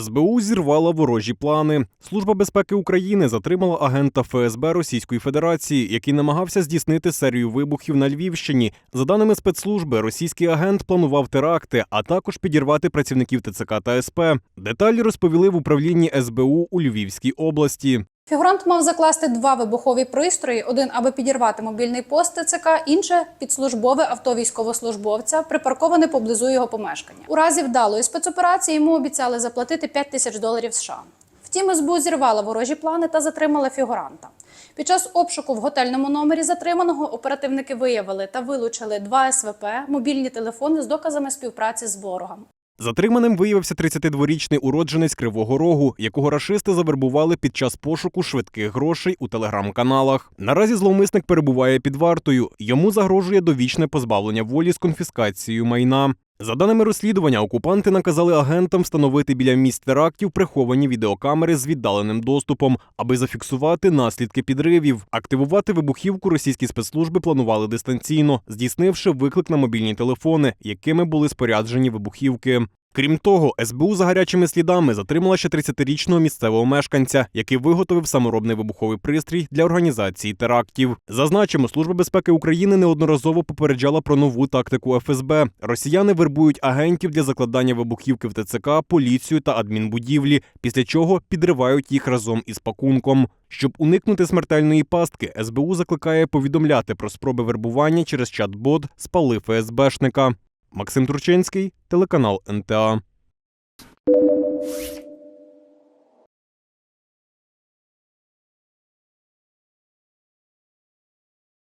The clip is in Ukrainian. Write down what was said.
СБУ зірвала ворожі плани. Служба безпеки України затримала агента ФСБ Російської Федерації, який намагався здійснити серію вибухів на Львівщині. За даними спецслужби, російський агент планував теракти, а також підірвати працівників ТЦК та СП. Деталі розповіли в управлінні СБУ у Львівській області. Фігурант мав закласти два вибухові пристрої: один, аби підірвати мобільний пост ТЦК, інше під службове авто військовослужбовця, припарковане поблизу його помешкання. У разі вдалої спецоперації йому обіцяли заплатити 5 тисяч доларів США. Втім, СБУ зірвала ворожі плани та затримала фігуранта. Під час обшуку в готельному номері затриманого оперативники виявили та вилучили два СВП, мобільні телефони з доказами співпраці з ворогом. Затриманим виявився 32-річний уродженець Кривого Рогу, якого рашисти завербували під час пошуку швидких грошей у телеграм-каналах. Наразі зловмисник перебуває під вартою. Йому загрожує довічне позбавлення волі з конфіскацією майна. За даними розслідування, окупанти наказали агентам встановити біля місць терактів приховані відеокамери з віддаленим доступом, аби зафіксувати наслідки підривів. Активувати вибухівку російські спецслужби планували дистанційно, здійснивши виклик на мобільні телефони, якими були споряджені вибухівки. Крім того, СБУ за гарячими слідами затримала ще 30-річного місцевого мешканця, який виготовив саморобний вибуховий пристрій для організації терактів. Зазначимо, Служба безпеки України неодноразово попереджала про нову тактику ФСБ. Росіяни вербують агентів для закладання вибухівки в ТЦК, поліцію та адмінбудівлі, після чого підривають їх разом із пакунком. Щоб уникнути смертельної пастки, СБУ закликає повідомляти про спроби вербування через чат-бот «Спали ФСБшника». Максим Турченський, телеканал НТА.